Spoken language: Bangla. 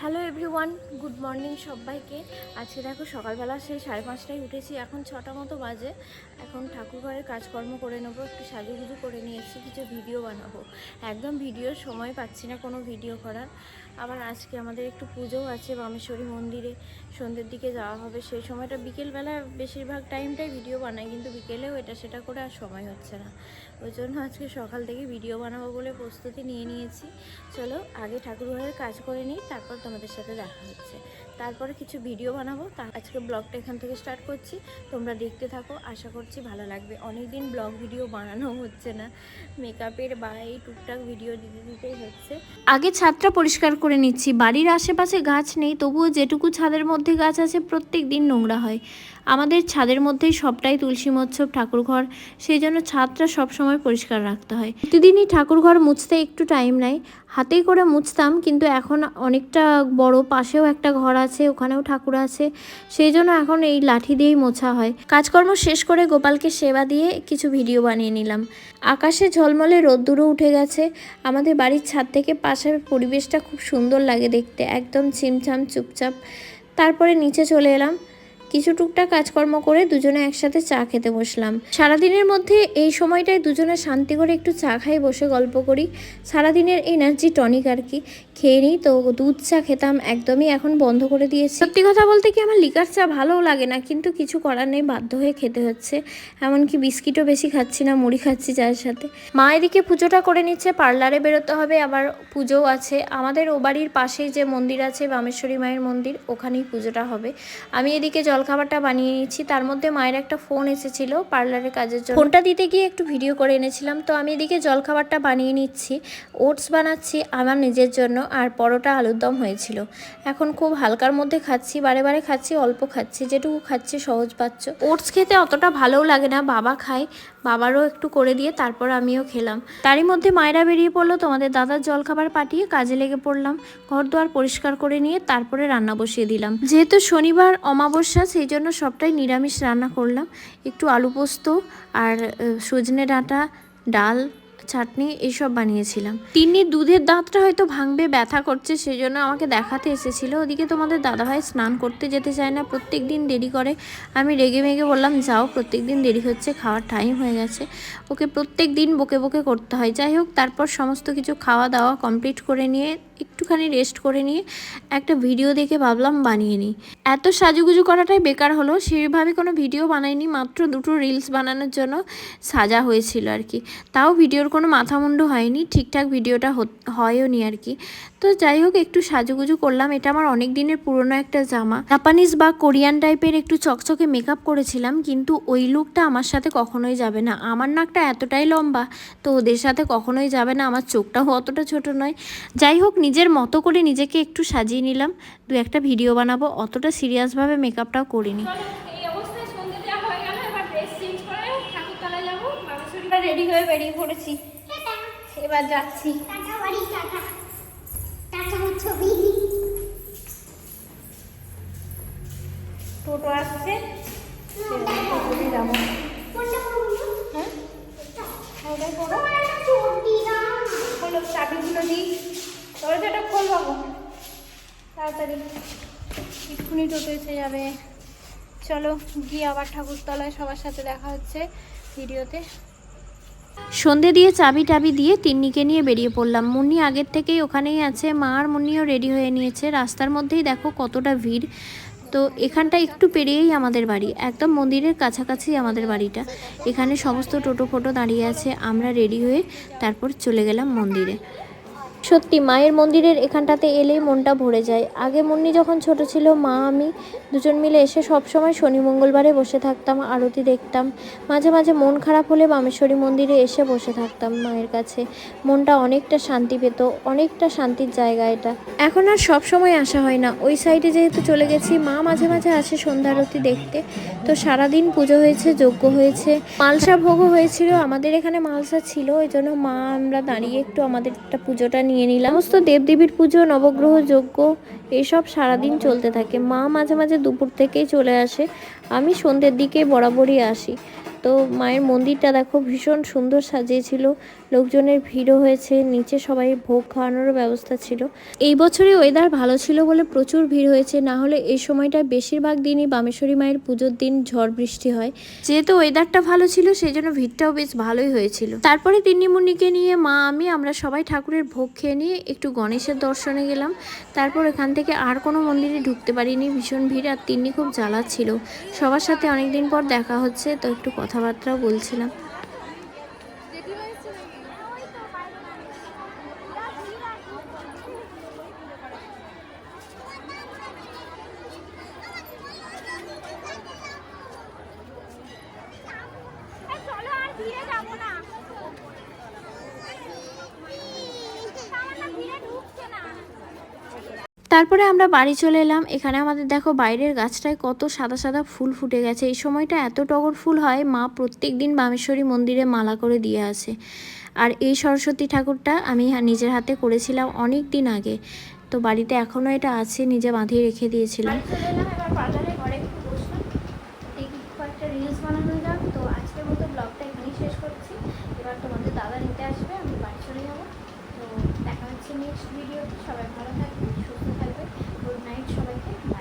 হ্যালো এভরিওয়ান, গুড মর্নিং সবাইকে। আজকে দেখো সকালবেলা সেই সাড়ে পাঁচটায় উঠেছি, এখন ছটা মতো বাজে। এখন ঠাকুরঘরের কাজকর্ম করে নেব, একটু সাজুগুজু করে নিয়েছি কিছু ভিডিও বানাবো। একদম ভিডিওর সময় পাচ্ছি না কোনো ভিডিও করার। আবার আজকে আমাদের একটু পুজোও আছে বামেশ্বরী মন্দিরে, সন্ধ্যের দিকে যাওয়া হবে। সেই সময়টা বিকেলবেলা বেশিরভাগ টাইমটাই ভিডিও বানাই, কিন্তু বিকেলেও এটা সেটা করে আর সময় হচ্ছে না। ওই জন্য আজকে সকাল থেকে ভিডিও বানাবো বলে প্রস্তুতি নিয়ে নিয়েছি। চলো আগে ঠাকুর ঘরের কাজ করে নিই, তারপর তোমাদের সাথে দেখা হচ্ছে। তারপরে কিছু ভিডিও বানাবো, তা আজকে ব্লগটা এখান থেকে স্টার্ট করছি। তোমরা দেখতে থাকো, আশা করছি ভালো লাগবে। অনেকদিন ব্লগ ভিডিও বানানো হচ্ছে না। মেকআপের বা এই টুকটাক ভিডিও দিতে দিতেই হচ্ছে। আগে ছাদটা পরিষ্কার করে নিচ্ছি। বাড়ির আশেপাশে গাছ নেই, তবুও যেটুকু ছাদের মধ্যে গাছ আছে প্রত্যেক দিন নোংরা হয়। আমাদের ছাদের মধ্যেই সবটাই তুলসী মৎসব ঠাকুরঘর, সেই জন্য ছাদটা সবসময় পরিষ্কার রাখতে হয়। প্রতিদিনই ঠাকুরঘর মুছতে একটু টাইম নেয়। হাতেই করে মুছতাম, কিন্তু এখন অনেকটা বড়, পাশেও একটা ঘর আছে, ওখানেও ঠাকুর আছে। সেই জন্য এখন এই লাঠি দিয়েই মোছা হয়। কাজকর্ম শেষ করে গোপালকে সেবা দিয়ে কিছু ভিডিও বানিয়ে নিলাম। আকাশে ঝলমলে রোদ্দুরও উঠে গেছে। আমাদের বাড়ির ছাদ থেকে পাশের পরিবেশটা খুব সুন্দর। লাগে দেখতে একদম ছিমছাম চুপচাপ। তারপরে নিচে চলে এলাম। কিছু টুকটাক কাজকর্ম করে দুজনে একসাথে চা খেতে বসলাম। সারাদিনের মধ্যে এই সময়টায় দুজনে শান্তি করে একটু চা খাই, বসে গল্প করি। সারাদিনের এনার্জি টনিক আর কি, খেয়ে নিই। তো দুধ চা খেতাম, একদমই এখন বন্ধ করে দিয়েছি। সত্যি কথা বলতে কি আমার লিকার চা ভালোও লাগে না, কিন্তু কিছু করার নেই, বাধ্য হয়ে খেতে হচ্ছে। এমনকি বিস্কিটও বেশি খাচ্ছি না, মুড়ি খাচ্ছি চায়ের সাথে। মা এদিকে পুজোটা করে নিচ্ছে, পার্লারে বেরোতে হবে, আবার পুজোও আছে। আমাদের ও বাড়ির পাশেই যে মন্দির আছে, বামেশ্বরী মায়ের মন্দির, ওখানেই পুজোটা হবে। আমি এদিকে জলখাবারটা বানিয়ে নিচ্ছি। তার মধ্যে মায়ের একটা ফোন এসেছিল পার্লারের কাজের জন্য। ফোনটা দিতে গিয়ে একটু ভিডিও করে এনেছিলাম। তো আমি এদিকে জলখাবারটা বানিয়ে নিচ্ছি। ওটস বানাচ্ছি আমার নিজের জন্য আর পরোটা আলুর দম হয়েছিল। এখন খুব হালকার মধ্যে খাচ্ছি, বারে বারে খাচ্ছি, অল্প খাচ্ছি, যেটুকু খাচ্ছি সহজ পাচ্ছ। ওটস খেতে অতটা ভালোও লাগে না, বাবা খায়, বাবারও একটু করে দিয়ে তারপর আমিও খেলাম। তারই মধ্যে মায়েরা বেরিয়ে পড়ল, তোমাদের দাদার জলখাবার পাঠিয়ে কাজে লেগে পড়লাম। ঘর দুয়ার পরিষ্কার করে নিয়ে তারপরে রান্না বসিয়ে দিলাম। যেহেতু শনিবার, অমাবস্যা সেই জন্য সবটাই নিরামিষ রান্না করলাম। একটু আলু পোস্ত আর সজনে ডাঁটা ডাল চাটনি এইসব বানিয়েছিলাম। তিন্নির দুধের দাঁতটা হয়তো ভাঙবে, ব্যথা করছে সেই জন্য আমাকে দেখাতে এসেছিল। ওদিকে তোমাদের দাদাভাই স্নান করতে যেতে চায় না প্রত্যেক দিন দেরি করে। আমি রেগে মেগে বললাম, যাও প্রত্যেক দিন দেরি হচ্ছে, খাওয়ার টাইম হয়ে গেছে। ওকে প্রত্যেক দিন বকে বকে করতে হয়। যাই হোক, তারপর সমস্ত কিছু খাওয়া দাওয়া কমপ্লিট করে নিয়ে, একটুখানি রেস্ট করে নিয়ে, একটা ভিডিও দেখে ভাবলাম বানিয়ে নিই। এত সাজুগুজু করাটাই বেকার হলো সেইভাবে কোনো ভিডিও বানাইনি, মাত্র দুটো রিলস বানানোর জন্য সাজা হয়েছিল আর কি। তাও ভিডিওর কোনো মাথামুন্ডু হয়নি, ঠিকঠাক ভিডিওটা হয়ও নি আর কি। তো যাই হোক, একটু সাজুগুজু করলাম। এটা আমার অনেক দিনের পুরনো একটা জামা। জাপানিজ বা কোরিয়ান টাইপের একটু চকচকে মেকআপ করেছিলাম, কিন্তু ওই লুকটা আমার সাথে কখনোই যাবে না। আমার নাকটা এতটাই লম্বা, তো ওদের সাথে কখনোই যাবে না। আমার চোখটাও অতটা ছোট নয়। যাই হোক, নিজের মতো করে নিজেকে একটু সাজিয়ে নিলাম। দু একটা ভিডিও বানাবো, অতটা সিরিয়াসভাবে মেকআপটাও করিনি এই অবস্থায় সন্ধ্যে দেওয়া হয়ে গেল এবার ড্রেস চেঞ্জ করে ঠাকুরতলায় যাব বামেশ্বরীটা রেডি হয়ে বেরিয়ে পড়েছি। এবার যাচ্ছি। টাটা আসছে। যাব। হ্যাঁ? চাবিগুলো দিই। দরজাটা খোল বাবু তাড়াতাড়ি। এক্ষুনি টোটো এসে যাবে। চলো গিয়ে আবার ঠাকুরতলায় সবার সাথে দেখা হচ্ছে ভিডিওতে। সন্ধে দিয়ে চাবি টাবি দিয়ে তিন্নিকে নিয়ে বেরিয়ে পড়লাম। মুন্নি আগের থেকেই ওখানেই আছে। মা আর মুন্নিও রেডি হয়ে নিয়েছে। রাস্তার মধ্যেই দেখো কতটা ভিড়। তো এখানটা একটু পেরিয়েই আমাদের বাড়ি। একদম মন্দিরের কাছাকাছি আমাদের বাড়িটা। এখানে সমস্ত টোটো ফোটো দাঁড়িয়ে আছে। আমরা রেডি হয়ে তারপর চলে গেলাম মন্দিরে। সত্যি, মায়ের মন্দিরের এখানটাতে এলেই মনটা ভরে যায়। আগে মুন্নি যখন ছোট ছিল, মা, আমি দুজন মিলে এসে সব সময় শনি মঙ্গলবারে বসে থাকতাম, আরতি দেখতাম। মাঝে মাঝে মন খারাপ হলে বামেশ্বরী মন্দিরে এসে বসে থাকতাম মায়ের কাছে। মনটা অনেকটা শান্তি পেত, অনেকটা শান্তির জায়গা এটা। এখন আর সব সময় আসা হয় না। ওই সাইডে যেহেতু চলে গেছি, মা মাঝে মাঝে আসে সন্ধ্যা আরতি দেখতে। তো সারাদিন পুজো হয়েছে, যজ্ঞ হয়েছে, মালসা ভোগও হয়েছিল। আমাদের এখানে মালসা ছিল, ওই জন্য মা আমরা দাঁড়িয়ে একটু আমাদের একটা পুজোটা নিয়ে নিলাম। সমস্ত দেবদেবীর পুজো, নবগ্রহ, যজ্ঞ, এসব সারাদিন চলতে থাকে। মা মাঝে মাঝে দুপুর থেকেই চলে আসে। আমি সন্ধ্যের দিকে বরাবরই আসি। তো মায়ের মন্দিরটা দেখো ভীষণ সুন্দর সাজিয়েছিল। লোকজনের ভিড়ও হয়েছে, নিচে সবাই ভোগ খাওয়ানোরও ব্যবস্থা ছিল। এই বছরে ওয়েদার ভালো ছিল বলে প্রচুর ভিড় হয়েছে, না হলে এই সময়টায় বেশিরভাগ দিনই বামেশ্বরী মায়ের পুজোর দিন ঝড় বৃষ্টি হয়। যেহেতু ওয়েদারটা ভালো ছিল সেই জন্য ভিড়টাও বেশ ভালোই হয়েছিল। তারপরে তিন্নিমুন্নিকে নিয়ে মা, আমি, আমরা সবাই ঠাকুরের ভোগ খেয়ে নিয়ে একটু গণেশের দর্শনে গেলাম। তারপর এখান থেকে আর কোনো মন্দিরে ঢুকতে পারিনি, ভীষণ ভিড়, আর তিন্নি খুব জ্বালাচ্ছিল। সবার সাথে অনেকদিন পর দেখা হচ্ছে, তো একটু কথাবার্তাও বলছিলাম চলো আর ভিড়ে যাব না সামান্য ভিড়ে ঢুকছে না তারপরে আমরা বাড়ি চলে এলাম। এখানে আমাদের দেখো বাইরের গাছটায় কত সাদা সাদা ফুল ফুটে গেছে। এই সময়টা এত টগর ফুল হয়, মা প্রত্যেক দিন বামেশ্বরী মন্দিরে মালা করে দিয়ে আসে। আর এই সরস্বতী ঠাকুরটা আমি নিজের হাতে করেছিলাম অনেক দিন আগে। তো বাড়িতে এখনও এটা আছে, নিজে বাঁধিয়ে রেখে দিয়েছিলাম। সবাই ভালো থাকবে সুস্থ নাইট সবাইকে